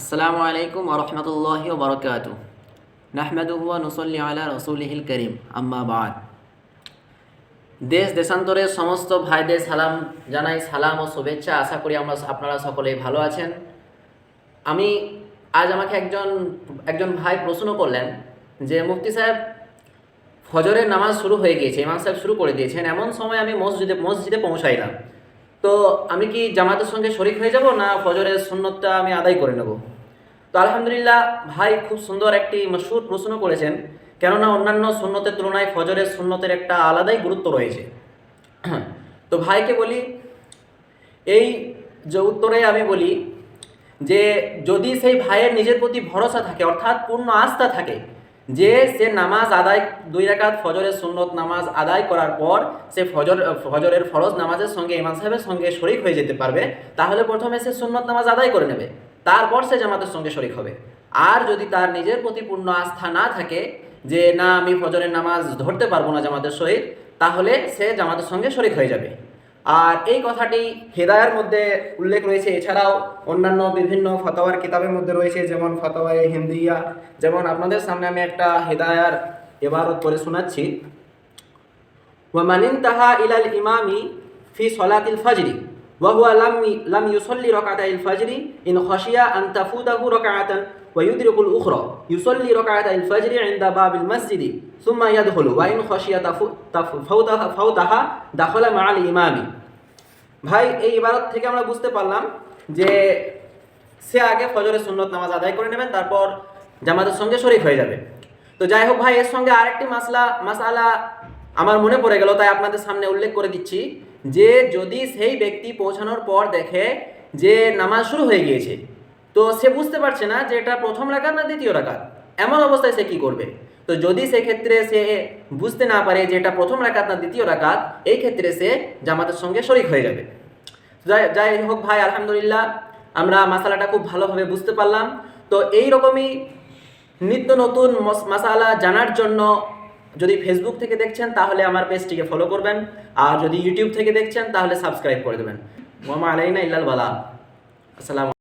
আসসালামু আলাইকুম ওরহমতুল্লাহ বরকাত নাহমেদুয়া নুসল্লি আলা রসুলহিল করিম। আম্মা বাদ। দেশ দেশান্তরের সমস্ত ভাইদের সালাম জানাই, সালাম ও শুভেচ্ছা আশা করি আমরা আপনারা সকলেই ভালো আছেন। আমি আজ আমাকে একজন একজন ভাই প্রশ্ন করলেন যে, মুফতি সাহেব, ফজরের নামাজ শুরু হয়ে গিয়েছে, ইমাম সাহেব শুরু করে দিয়েছেন। এমন সময় আমি মসজিদে মসজিদে পৌঁছাইলাম। তো আমি কি জামাতের সঙ্গে শরিক হয়ে যাব না ফজরের সুন্নতটা আমি আদায় করে নেব? তো আলহামদুলিল্লাহ ভাই খুব সুন্দর একটি মশুর প্রশ্ন করেছেন, কেননা অন্যান্য সুন্নতের তুলনায় ফজরের সুন্নতের একটা আলাদাই গুরুত্ব রয়েছে। তো ভাইকে বলি, এই যে উত্তরে আমি বলি যে যদি সেই ভাইয়ের নিজের প্রতি ভরসা থাকে, অর্থাৎ পূর্ণ আস্থা থাকে যে সে নামাজ আদায়, দুই রাকাত ফজরের সুন্নত নামাজ আদায় করার পর সে ফজর, ফজরের ফরজ নামাজের সঙ্গে ইমাম সাহেবের সঙ্গে শরিক হয়ে যেতে পারবে, তাহলে প্রথমে সে সুন্নত নামাজ আদায় করে নেবে, তারপর সে জামাতের সঙ্গে শরিক হবে। আর যদি তার নিজের প্রতি পূর্ণ আস্থা না থাকে যে, না, আমি ফজরের নামাজ ধরতে পারব না জামাতের সহিত, তাহলে সে জামাতের সঙ্গে শরিক হয়ে যাবে। আর এই কথাটি হেদায়ের মধ্যে উল্লেখ রয়েছে। এছাড়াও অন্যান্য বিভিন্ন ফতোয়ার কিতাবের মধ্যে রয়েছে, যেমন ফতোয়ায় হিন্দিয়া। যেমন আপনাদের সামনে আমি একটা হেদায়ার এবারত করে শোনাচ্ছি। ওয়ামানিন তাহা ইলাল ইমামি ফি সলাতিল ফাজরি। وهو لم لم يصلي ركعتي الفجر إن خشي أن تفوته ركعة ويدرك الأخرى يصلي ركعتي الفجر عند باب المسجد ثم يدخل وإن خشي تفو- تف- فوتها فوتها دخل مع الإمام ভাই এই ইবারত থেকে আমরা বুঝতে পারলাম যে সে আগে ফজরের সুন্নত নামাজ আদায় করে নেবেন তারপর জামাতের সঙ্গে শরিক হয়ে যাবে তো যাই হোক ভাই এর সঙ্গে আরেকটি মাসলা মাসালা আমার মনে পড়ে গেল তাই আপনাদের সামনে উল্লেখ করে দিচ্ছি যে যদি সেই ব্যক্তি পৌঁছানোর পর দেখে যে নামাজ শুরু হয়ে গিয়েছে, তো সে বুঝতে পারছে না যে এটা প্রথম রাকাত না দ্বিতীয় রাকাত? এমন অবস্থায় সে কি করবে? তো যদি সেক্ষেত্রে সে বুঝতে না পারে যে এটা প্রথম রাকাত না দ্বিতীয় রাকাত, এই ক্ষেত্রে সে জামাতের সঙ্গে শরিক হয়ে যাবে। যাই হোক ভাই, আলহামদুলিল্লাহ, আমরা মাসালাটা খুব ভালোভাবে বুঝতে পারলাম। তো এই রকমই নিত্য নতুন মাসালা জানার জন্য যদি ফেসবুক থেকে দেখছেন, তাহলে আমার পেজটিকে ফলো করবেন। আর যদি ইউটিউব থেকে দেখছেন, তাহলে সাবস্ক্রাইব করে দেবেন। মামা আলাইনা ইল্লাল বালা। আসসালাম